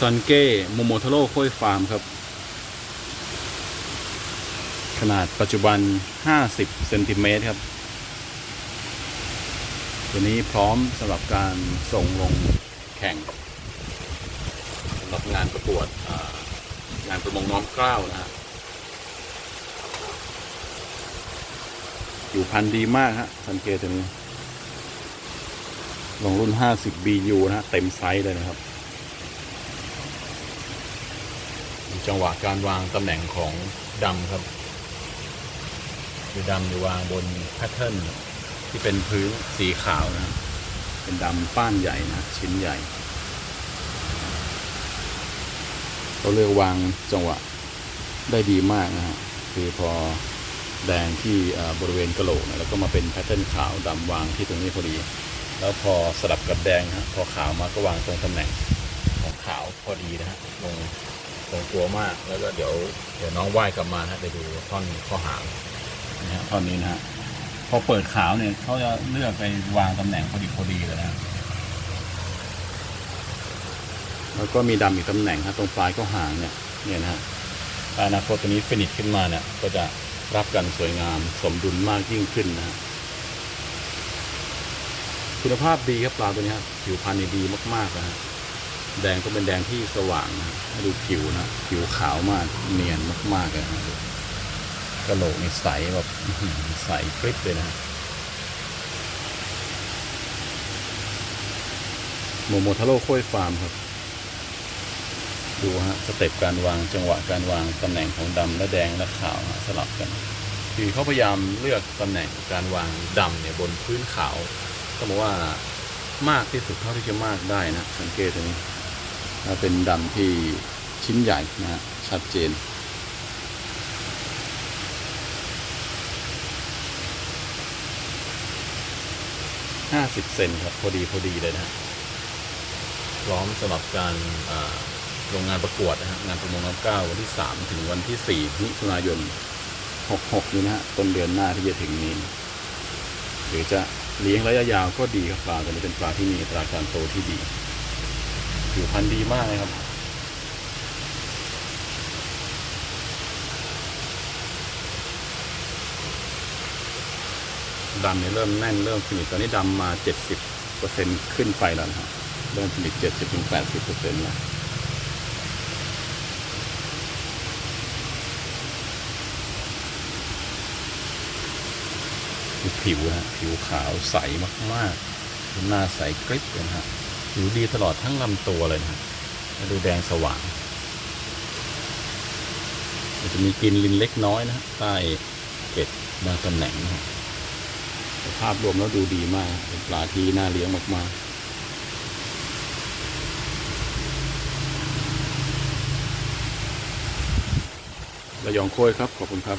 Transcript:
ซันเก้โมโมทาโร่โค้ยฟาร์มครับ ขนาดปัจจุบัน 50เซนติเมตรครับ ตัวนี้พร้อมสำหรับการส่งลงแข่งสำหรับงานประกวดงานประมงน้อมเกล้านะฮะอยู่พันธุ์ดีมากฮะสังเกตตัวนี้ ลงรุ่น 50 BU นะฮะ เต็มไซส์เลยนะครับ จังหวะการวางตำแหน่งของดำครับ คือดำจะวางบนแพทเทิร์นที่เป็นพื้นสีขาวนะ เป็นดำป้านใหญ่นะชิ้นใหญ่เขาเลือกวางจังหวะได้ดีมากนะฮะคือพอแดงที่บริเวณกระโหลกนี่ยแล้วก็มาเป็นแพทเทิร์นขาวดำวางที่ตรงนี้พอดี แล้วพอสลับกับแดงฮะพอขาวมาก็วางตรงตำแหน่งของขาวพอดีนะฮะลง ตรงตัวมาก แล้วก็เดี๋ยวเดี๋ยวน้องว่ายกลับมาฮะไปดูท่อนข้อหางนะฮะท่อนนี้นะฮะพอเปิดขาวเนี่ยเขาจะเลือกไปวางตำแหน่งพอดีพอดีเลยนะฮะแล้วก็มีดำอีกตำแหน่งฮะตรงปลายข้อหางเนี่ยเนี่ยนะฮะถ้าอนาคตตัวนี้ฟินิชขึ้นมาเนี่ยก็จะรับกันสวยงามสมดุลมากยิ่งขึ้นนะฮะคุณภาพดีครับปลาตัวนี้ครับผิวพรรณนี่ดีมากๆนะฮะ แดงก็เป็นแดงที่สว่างนะดูผิวนะ ผิวขาวมากเนียนมากๆเลยนะกระโหลกนี่ใสแบบใสกริบเลยนะโมโมทาโร่ค้ยฟาร์มครับ ดูฮะสเต็ปการวางจังหวะการวางตำแหน่งของดำและแดงและขาวสลับกันคือเขาพยายามเลือกตำแหน่งการวางดำเนี่ยบนพื้นขาวต้องบอกว่ามากที่สุดเท่าที่จะมากได้นะ สังเกตตรงนี้ เป็นดำที่ชิ้นใหญ่นะฮะชัดเจน ห้าสิบเซนครับ พอดีพอดีเลยนะฮะพร้อมสำหรับการอ่าลงงานประกวดนะฮะ งานประมงน้ำเก้าวันที่สามถึงวันที่สี่มิถุนายนหกหกนี้นะฮะ ต้นเดือนหน้าที่จะถึงนี้ หรือจะเลี้ยงระยะยาวก็ดีครับปลาตัวนี้เป็นปลาที่มีอัตราการโตที่ดี ผิวพรรณดีมากเลยครับดำเนี่ยเริ่มแน่นเริ่มฟินิชตอนนี้ดำมา70%ขึ้นไปแล้วนะครับเริ่มฟินิช70-80%แล้วผิวนะฮะผิวขาวใสมากๆหน้าใสกริบเลยนะฮะ ผิวดีตลอดทั้งลำตัวเลยนะดูแดงสว่างจะมีกลินลินเล็กน้อยนะใต้เกล็ดบางตำแหน่งนะภาพรวมแล้วดูดีมาก เป็นปลาที่น่าเลี้ยงมากๆระยองโค้ยครับ ขอบคุณครับ